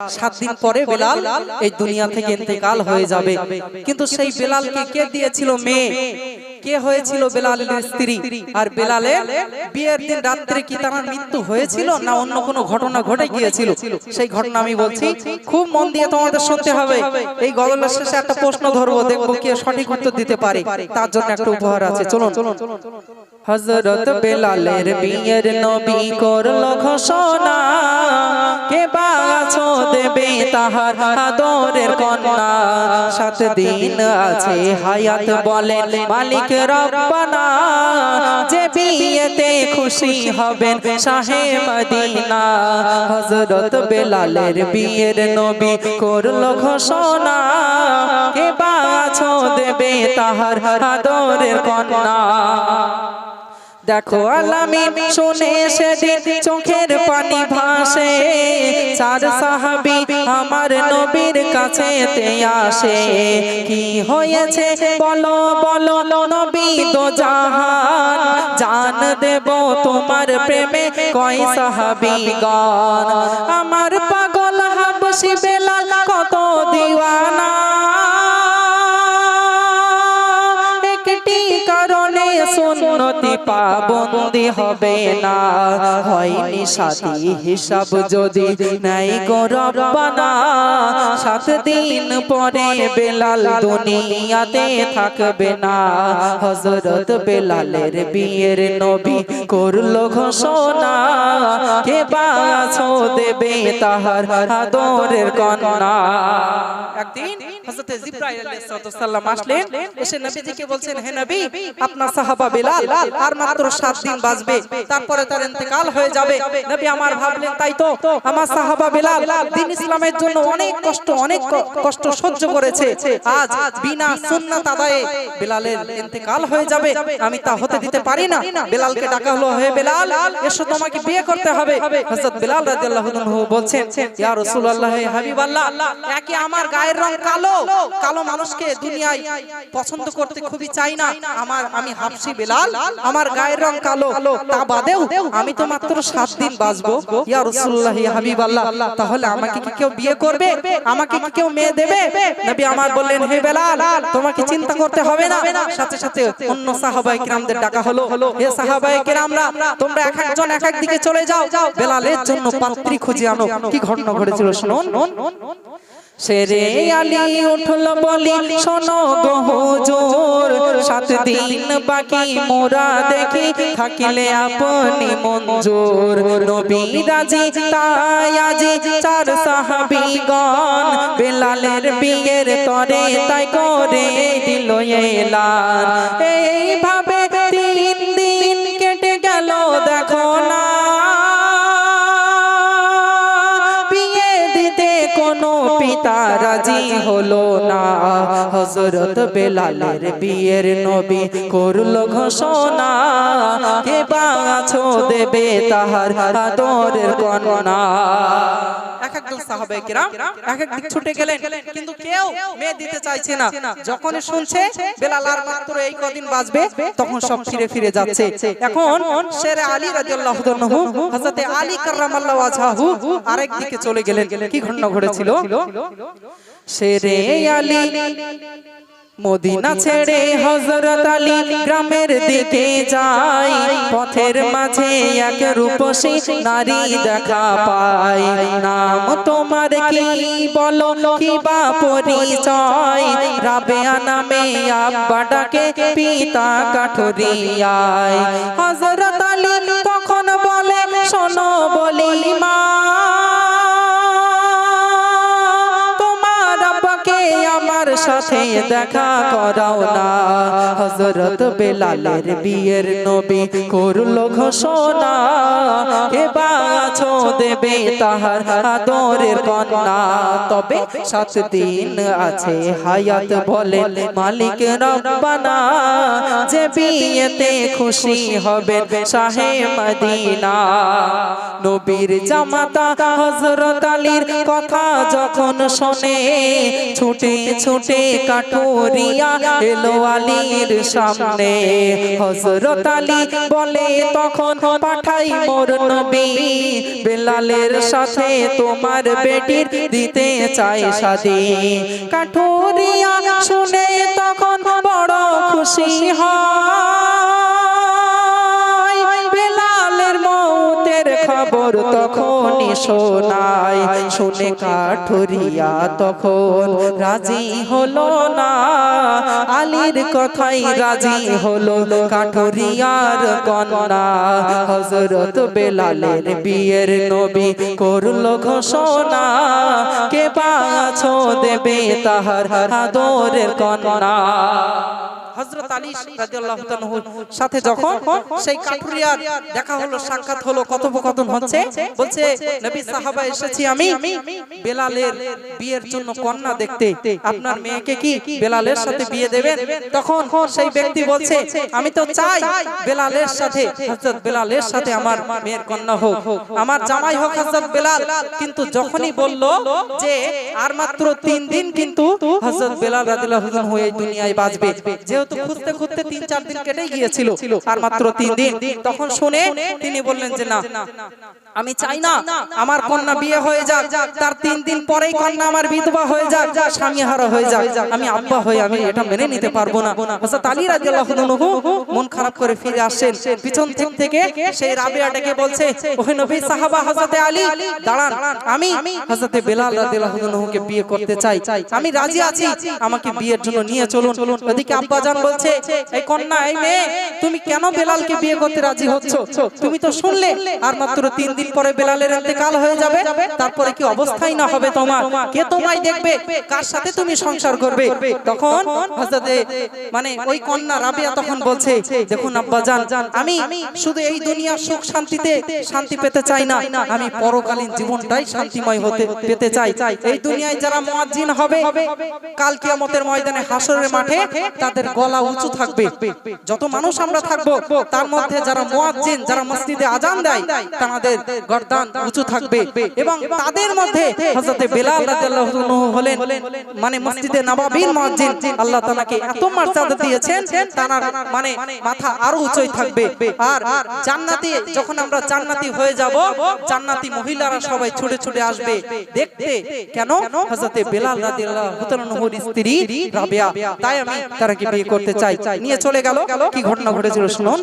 সাত দিন পরে বেলাল এই দুনিয়া থেকে ইন্তেকাল হয়ে যাবে। কিন্তু সেই বেলালকে কে দিয়েছিল মেয়ে? কে হয়েছিল বেলালের স্ত্রী? আর বেলালের বিয়ের দিন রাত্রে কি তার মৃত্যু হয়েছিল না অন্য কোনো ঘটনা ঘটে গিয়েছিল? সেই ঘটনা আমি বলছি, খুব মন দিয়ে তোমাদের শুনতে হবে। এই গজলের শেষে একটা প্রশ্ন ধরবো, দেখব কে সঠিক উত্তর দিতে পারে। তার জন্য একটা উপহার আছে। চলুন চলুন। হজরত বেলালের বিয়ের নবী করল ঘোষণা। কে বাছো দেবে তাহার আদরের কন্যা। সাত দিন আছে হায়াত বলে মালিক রব্বানা। যে বিয়েতে খুশি হবেন শাহে মদিনা। হজরত বেলালের বিয়ের নবী করল ঘোষণা। কে বাছো দেবে তাহার আদরের কন্যা। দেখো আলামি শুনে সেদিন চোখের পানি ভাসে। চার সাহাবি আমার নবীর কাছে আসে। কি হয়েছে? বলো বলো নবী তো জাহান। জান দেব তোমার প্রেমে। কয় সাহাবি গান আমার পাগল হাবসি বেলাল কত দিওয়ানা। একটি কারণে সুন্নতি পাবন্দি হবে না। হয়নি সাথী হিসাব যদি নাই গো রব্বানা। সাত দিন পরে বেলাল দুনিয়াতে থাকবে না। হযরত বেলালের বিয়ের নবী করল ঘোষণা। কে বাছো দেবে তাহার আদরের কন্যা। একদিন হযরত জিবরাইল আলাইহিস সালাম আসলেন। এসে নবীজিকে বলছেন, হে নবী, আপনার সাহাবা বিলাল আর মাত্র 7 দিন বাঁচবে, তারপরে তার ইন্তেকাল হয়ে যাবে। নবী আমার ভাবলেন, তাই তো, আমার সাহাবা বিলাল দ্বীন ইসলামের জন্য অনেক কষ্ট অনেক কষ্ট সহ্য করেছে। আজ বিনা সুন্নাত আদায়ে বিলালের ইন্তেকাল হয়ে যাবে। আমি তা হতে দিতে পারি না। বিলালকে ডাকা হলো, হে বিলাল, এসো তোমাকে বিয়ে করতে হবে। হযরত বিলাল রাদিয়াল্লাহু আনহু বলছেন, ইয়া রাসূলুল্লাহ, হে হাবিবাল্লাহ, একে আমার গায়ের রং কালো কালো মানুষকে দুনিয়ায় পছন্দ করতে খুবই চাই না। আমার, আমি হাফসি বেলাল আমার গায়ের রং কালো, তা বাদেও আমি তো মাত্র সাত দিন বাঁচবো। হাবিবাল্লাহ, তাহলে আমাকে কি কেউ বিয়ে করবে? আমাকে কি কেউ মেয়ে দেবে? নবী আমার বললেন, হে বেলাল, তোমাকে চিন্তা করতে হবে না। সাথে সাথে অন্য সাহাবায়ে কিরামদের ডাকা হলো। হে সাহাবায়ে কিরামরা তোমরা এক একজন এক এক দিকে চলে যাও। বেলালের জন্য পাত্রী খুঁজে আনো। কি ঘটনা ঘটেছিল শুনুন। সেরে আলী উঠল বলি শোনো গো হুজুর। সাত দিন বাকি মোরা দেখি থাকিলে আপনি মঞ্জুর। নবী রাজি তাই আজি চার সাহাবীগণ। বেলালের বিয়ের তরে তাই করে দিল এলান। এইভাবে হলো না। হযরত বেলালের বিয়ের নবী করল ঘোষণা। কে বাছো দেবে তাহার আদরের কন্যা? এক একজন সাহাবায়ে কিরাম এক এক দিক ছুটে গেলেন। কিন্তু কেউ মেয়ে দিতে চাইছে না। যখন শুনছে বেলাল আর মাত্র এই কদিন বাঁচবে তখন সব ফিরে ফিরে যাচ্ছে। এখন চলে গেলেন। কি ঘটনা ঘটেছিল? শেরে আলী। মদিনা ছেড়ে হযরত আলী গ্রামের দিকে যায়। পথের মাঝে এক রূপসী নারী দেখা পায়। নাম তোমার কি বলো, কি বা পরিচয়? রাবেয়া নামে আব্বা ডাকে, পিতা কাঠুরিয়ায়। হযরত আলী তখন বলে, শোনো বলি মা সাথে দেখা করাও না। হযরত বেলালের বিয়ের নবী করল ঘোষণা। কে দেবে তাহার আদরের কন্যা। তবে সাত দিন আছে হায়াত বলে মালিক রব্বানা। যে বিয়েতে খুশি হবে শাহে মদিনা। নবীর জামাতা হযরত আলীর কথা যখন শোনে, ছুটে ছুটে রূপে কাঠুরিয়া এলো আলীর সামনে। হজরত আলী বলে, তখন পাঠাই মোর নবী। বেলালের সাথে তোমার বেটির দিতে চাই শাদি। কাঠুরিয়া শুনে তখন বড় খুশি হয়। মৌতের খবর তখনই শোনায় শুনে কাঠুরিয়া তখন রাজি হলো না। আলীর কথাই রাজি হলো কাঠুরিয়ার কন্যা। হজরত বেলালের বিয়ের নবী করল ঘোষণা। কে পাছ দেবে তাহার আদরের কন্যা। হযরত আলী রাদিয়াল্লাহু তাআলার সাথে যখন সেই কাঠুরিয়ার দেখা হলো সাক্ষাৎ হলো কথোপকথন হচ্ছে বলছে নবী সাহাবা এসেছি আমি বেলালের বিয়ের জন্য কন্যা দেখতে। আপনার মেয়েকে কি বেলালের সাথে বিয়ে দেবেন? তখন সেই ব্যক্তি বলছে আমি তো চাই বেলালের সাথে হযরত বেলালের সাথে আমার মেয়ের কন্যা হোক। আমার জামাই হোক হযরত বেলাল কিন্তু যখনই বলল যে আর মাত্র তিন দিন কিন্তু হযরত বেলাল রাদিয়াল্লাহু তাআলা হয়ে দুনিয়ায় বাঁচবে যেহেতু খুঁজতে খুঁজতে তিন চার দিন কেটে গিয়েছিল। আর মাত্র তিন দিন। তখন শুনে তিনি বললেন যে না। আমি চাই না আমার কন্যা বিয়ে হয়ে যাক তার তিন দিন পরেই কন্যা আমার বিধবা হয়ে যাক স্বামী হারা হয়ে যাক আমি আব্বা হয়ে আমি এটা মেনে নিতে পারব না। হযরত আলী রাদিয়াল্লাহু আনহু মন খারাপ করে ফিরে আসেন। পিছন থেকে সেই রাবিয়া ডেকে বলছে ওহে নবী সাহাবা হযরত আলী দাঁড়ান আমি হযরত বেলাল রাদিয়াল্লাহু আনহুকে বিয়ে করতে চাই। আমি রাজি আছি আমাকে বিয়ের জন্য নিয়ে চলুন। ওদিকে আব্বা জান বলছে এই কন্যা এই মেয়ে তুমি কেন বেলালকে বিয়ে করতে রাজি হচ্ছ তুমি তো শুনলে আর মাত্র তিন দিন পরে বেলালের ইন্তেকাল হয়ে যাবে, তারপরে কি অবস্থাই না হবে তোমার? কে তোমায় দেখবে? কার সাথে তুমি সংসার করবে? তখন মানে ওই কন্যা রাবিয়া তখন বলছে, দেখুন আব্বা জান আমি শুধু এই দুনিয়ার সুখ শান্তিতে শান্তি পেতে চাই না। আমি পরকালীন জীবনটাই শান্তিময় হতে, পেতে চাই। এই দুনিয়ায় যারা মুয়াজ্জিন হবে, কাল কিয়ামতের ময়দানে হাসরের মাঠে তাদের গলা উঁচু থাকবে। যত মানুষ আমরা থাকব, তার মধ্যে যারা মুয়াজ্জিন, যারা মসজিদে আজান দেয়, তাদের গর্দান উঁচু থাকবে এবং তাদের মধ্যে হযরতে বেলাল রাদিয়াল্লাহু আনহু হলেন মানে মসজিদে নববীর মুয়াজ্জিন আল্লাহ তাআলাকে এত মর্যাদা দিয়েছেন তার মানে মাথা আরও উঁচুই থাকবে। আর জান্নাতি যখন আমরা জান্নাতি হয়ে যাব জান্নাতি মহিলারা সবাই ছুটে ছুটে আসবে। দেখতে কেন হযরতে বেলাল রাদিয়াল্লাহু তাআলার স্ত্রী রাবিয়া। তাই আমি তারাকে বিয়ে করতে চাই। নিয়ে চলে গেল। কি ঘটনা ঘটেছিল শুনুন।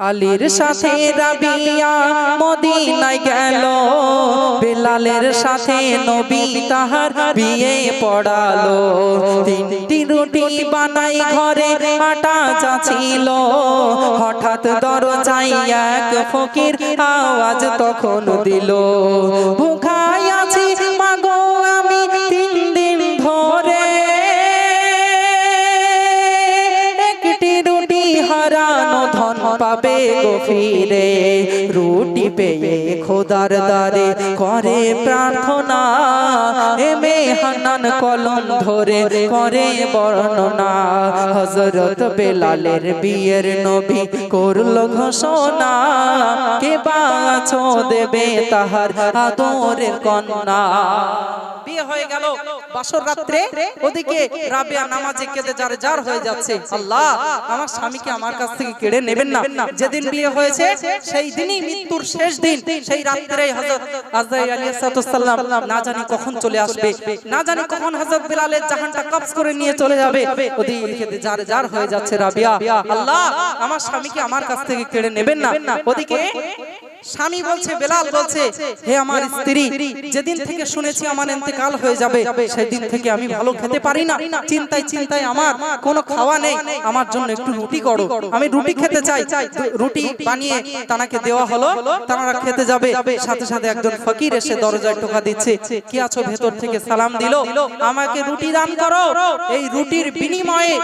আলীর সাথে রাবিয়া মদিনায় গেল। বেলালের সাথে নবী তাহার বিয়ে পড়ালো। তিনটি রুটি বানাই ঘরে আটা চাছিল হঠাৎ দরজায় এক ফকির আওয়াজ তখন দিল। ভুখাই গো ফিরে রুটি পেয়ে খোদার দারে করে প্রার্থনা। এমে হান্নান কলম ধরে করে বর্ণনা। হজরত বেলালের বিয়ের নবী করল ঘোষণা। কে বাছো দেবে তাহার আদরের কন্যা। বিয়ে হয়ে গেল। বাসর রাত্রে ওদিকে রাবিয়া নামাজে কেঁদে যার যার হয়ে যাচ্ছে। আল্লাহ, আমার স্বামীকে আমার কাছ থেকে কেড়ে নেবেন না। যেদিন বিয়ে হয়েছে, সেই দিনই মৃত্যুর শেষ দিন। সেই রাত্রে হযরত আজরাইল আলাইহিস সালাম না জানি কখন চলে আসবে। না জানি কখন হযরত বিলালের জাহানটা কবজ করে নিয়ে চলে যাবে। ওদিকে যার যার হয়ে যাচ্ছে রাবিয়া। আল্লাহ, আমার স্বামীকে আমার কাছ থেকে কেড়ে নেবেন না। ওদিকে স্বামী বলছে বেলাল বলছে হে আমার স্ত্রী যেদিন থেকে শুনেছি আমার ইন্তেকাল হয়ে যাবে সেদিন থেকে আমি ভালো খেতে পারি না চিন্তায় চিন্তায় আমার কোনো খাওয়া নেই আমার জন্য একটু রুটি করো আমি রুটি খেতে চাই রুটি বানিয়ে তানাকে দেওয়া হলো তারা খেতে যাবে সাথে সাথে একজন ফকির এসে দরজায় টোকা দিচ্ছে কি আছো ভেতর থেকে সালাম দিল? আমাকে রুটি দান করো এই রুটির বিনিময়ে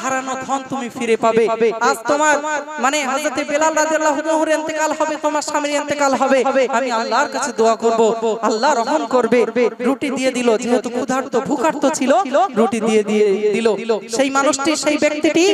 হারানো ধন তুমি ফিরে পাবে আজ তোমার মানে হযরতে বেলাল রাদিয়াল্লাহু আনহুর ইন্তেকাল হবে তোমার স্বামীর ইন্তেকাল হবে। আমি আল্লাহর কাছে দোয়া করব। আল্লাহ রহম করবে। রুটি দিয়ে দিল। যেহেতু ক্ষুধার্ত, ভুখার্ত ছিল, রুটি দিয়ে দিয়ে দিল। সেই মানুষটি, সেই ব্যক্তিটি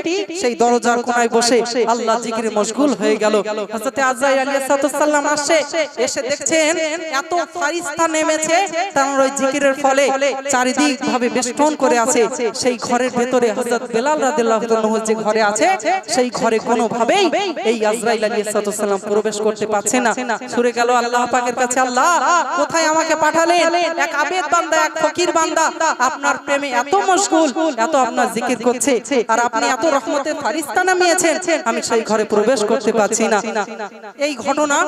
সেই দরজার কোনায় বসে আল্লাহ মশগুল হয়ে গেল। হযরত আলাইহিস সালাম আসে, এসে দেখছেন এত ফারিস্তা নেমেছে। তার ওই জিকিরের ফলে চারিদিক ভাবে বেষ্টন করে আছে। সেই ঘরের ভেতরে হযরত বেলাল রাদিয়াল্লাহু যে ঘরে আছে, সেই ঘরে কোনো ভাবেই এই আজরাইল আলাইহিস সালাম প্রবেশ করতে পারছে না। সুরে গেল আল্লাহ পাকের কাছে। আল্লাহ, কোথায় আমাকে পাঠালেন? এক আবেদ বান্দা, এক ফকির বান্দা। আপনার প্রেমে এত মশগুল, এত আপনার জিকির করছে। আর আপনি এত রহমতের ফারিস্তা নামিয়েছেন। আমি সেই ঘরে প্রবেশ করতে পারছি না। এই ঘটনা,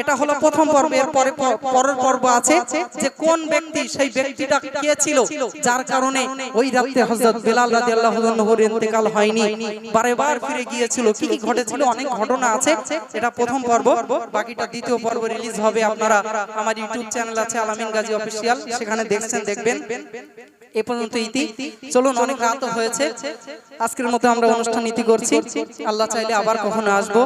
এটা হলো প্রথম পর্ব। এর পরে পরের পর্ব আছে যে কোন ব্যক্তি সেই ব্যক্তিটা কে ছিল? যার কারণে ওই রাতে হযরত বেলাল রাদিয়াল্লাহু আনহুর ইন্তেকাল হয়নি। বারে বার ফিরে গিয়েছিল। কি কি ঘটেছিল? অনেক ঘটনা আছে। এটা প্রথম পর্ব। বাকিটা দ্বিতীয় পর্ব রিলিজ হবে আপনারা আমার ইউটিউব চ্যানেল আছে আলামিন গাজী অফিসিয়াল সেখানে দেখছেন, দেখবেন। এ পর্যন্ত ইতি। চলুন, অনেক রাত হয়েছে। আজকের মতো আমরা অনুষ্ঠান ইতি করছি। আল্লাহ চাইলে আবার কখনো আসব।